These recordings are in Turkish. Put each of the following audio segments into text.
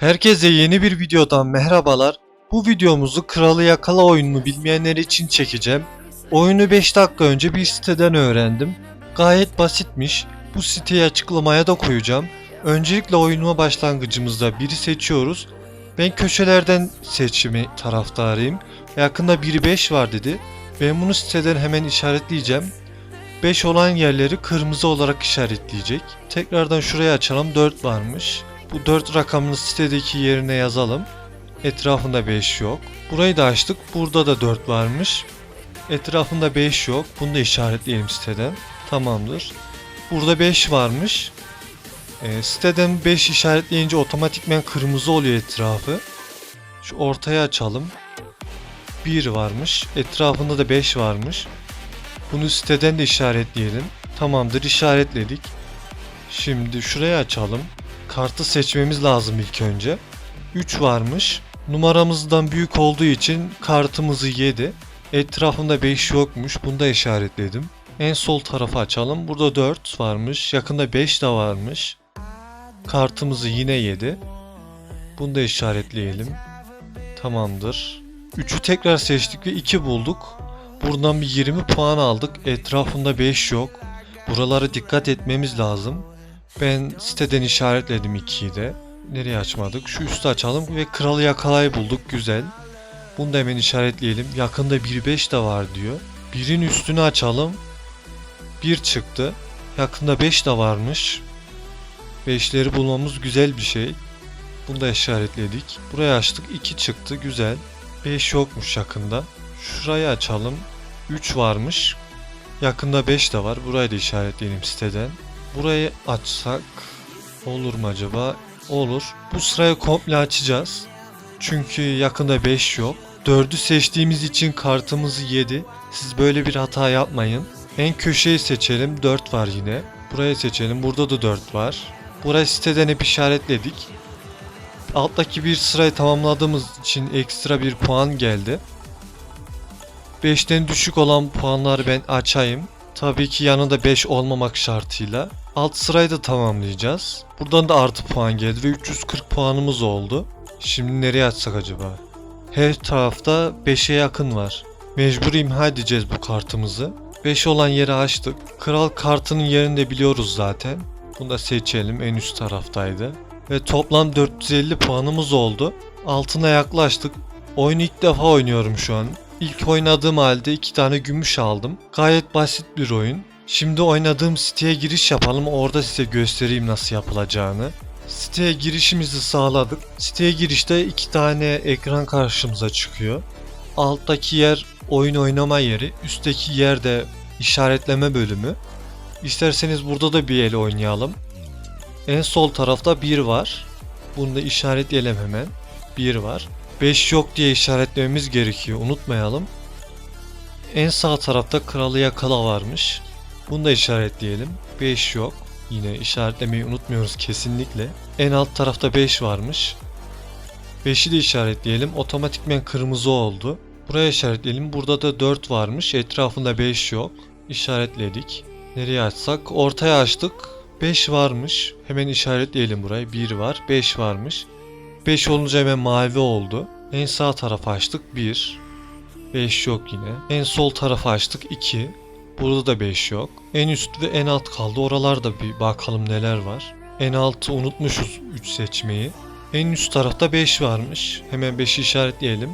Herkese yeni bir videodan merhabalar. Bu videomuzu Kralı Yakala oyununu bilmeyenler için çekeceğim. Oyunu 5 dakika önce bir siteden öğrendim. Gayet basitmiş. Bu siteyi açıklamaya da koyacağım. Öncelikle oyunuma başlangıcımızda biri seçiyoruz. Ben köşelerden seçimi taraftarıyım. Yakında biri 5 var dedi. Ben bunu siteden hemen işaretleyeceğim. 5 olan yerleri kırmızı olarak işaretleyecek. Tekrardan şuraya açalım 4 varmış. Bu 4 rakamını sitedeki yerine yazalım. Etrafında 5 yok. Burayı da açtık. Burada da 4 varmış. Etrafında 5 yok. Bunu da işaretleyelim siteden. Tamamdır. Burada 5 varmış. E, siteden 5 işaretleyince otomatikmen kırmızı oluyor etrafı. Şu ortaya açalım. 1 varmış. Etrafında da 5 varmış. Bunu siteden de işaretleyelim. Tamamdır işaretledik. Şimdi şurayı açalım. Kartı seçmemiz lazım ilk önce. 3 varmış. Numaramızdan büyük olduğu için kartımızı yedi. Etrafında 5 yokmuş. Bunu da işaretledim. En sol tarafı açalım. Burada 4 varmış. Yakında 5 de varmış. Kartımızı yine yedi. Bunu da işaretleyelim. Tamamdır. 3'ü tekrar seçtik ve 2 bulduk. Buradan bir 20 puan aldık. Etrafında 5 yok. Buralara dikkat etmemiz lazım. Ben siteden işaretledim 2'yi de. Nereye açmadık? Şu üstü açalım ve kralı yakalayı bulduk. Güzel. Bunu da hemen işaretleyelim. Yakında 1.5 de var diyor. Birin üstünü açalım. 1 çıktı. Yakında 5 de varmış. 5'leri bulmamız güzel bir şey. Bunu da işaretledik. Buraya açtık. 2 çıktı. Güzel. 5 yokmuş yakında. Şurayı açalım. 3 varmış. Yakında 5 de var. Burayı da işaretleyelim siteden. Burayı açsak olur mu acaba? Olur. Bu sırayı komple açacağız. Çünkü yakında 5 yok. 4'ü seçtiğimiz için kartımızı yedi. Siz böyle bir hata yapmayın. En köşeyi seçelim. 4 var yine. Burayı seçelim. Burada da 4 var. Burayı siteden hep işaretledik. Alttaki bir sırayı tamamladığımız için ekstra bir puan geldi. 5'ten düşük olan puanları ben açayım. Tabii ki yanında 5 olmamak şartıyla. Alt sırayı da tamamlayacağız. Buradan da artı puan geldi ve 340 puanımız oldu. Şimdi nereye açsak acaba? Her tarafta 5'e yakın var. Mecbur imha edeceğiz bu kartımızı. 5 olan yeri açtık. Kral kartının yerini de biliyoruz zaten. Bunu da seçelim. En üst taraftaydı. Ve toplam 450 puanımız oldu. Altına yaklaştık. Oyunu ilk defa oynuyorum şu an. İlk oynadığım halde iki tane gümüş aldım. Gayet basit bir oyun. Şimdi oynadığım siteye giriş yapalım. Orada size göstereyim nasıl yapılacağını. Siteye girişimizi sağladık. Siteye girişte iki tane ekran karşımıza çıkıyor. Alttaki yer oyun oynama yeri. Üstteki yer de işaretleme bölümü. İsterseniz burada da bir el oynayalım. En sol tarafta 1 var. Bunu da işaretleyelim hemen. 1 var. 5 yok diye işaretlememiz gerekiyor. Unutmayalım. En sağ tarafta kralı yakala varmış. Bunu da işaretleyelim. 5 yok. Yine işaretlemeyi unutmuyoruz kesinlikle. En alt tarafta 5 varmış. 5'i de işaretleyelim. Otomatikmen kırmızı oldu. Buraya işaretleyelim. Burada da 4 varmış. Etrafında 5 yok. İşaretledik. Nereye açsak? Ortaya açtık. 5 varmış. Hemen işaretleyelim burayı. 1 var. 5 varmış. 5 olunca hemen mavi oldu. En sağ tarafa açtık 1. 5 yok yine. En sol tarafa açtık 2. Burada da 5 yok. En üst ve en alt kaldı. Oralarda bir bakalım neler var. En altı unutmuşuz 3 seçmeyi. En üst tarafta 5 varmış. Hemen 5'i işaretleyelim.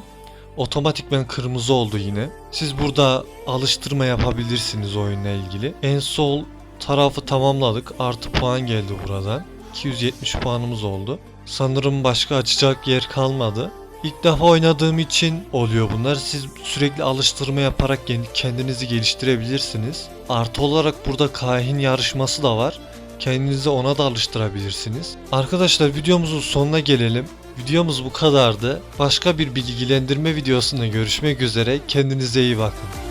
Otomatikmen kırmızı oldu yine. Siz burada alıştırma yapabilirsiniz oyunla ilgili. En sol tarafı tamamladık. Artı puan geldi buradan. 270 puanımız oldu. Sanırım başka açacak yer kalmadı. İlk defa oynadığım için oluyor bunlar. Siz sürekli alıştırma yaparak kendinizi geliştirebilirsiniz. Artı olarak burada kahin yarışması da var. Kendinizi ona da alıştırabilirsiniz. Arkadaşlar videomuzun sonuna gelelim. Videomuz bu kadardı. Başka bir bilgilendirme videosunda görüşmek üzere. Kendinize iyi bakın.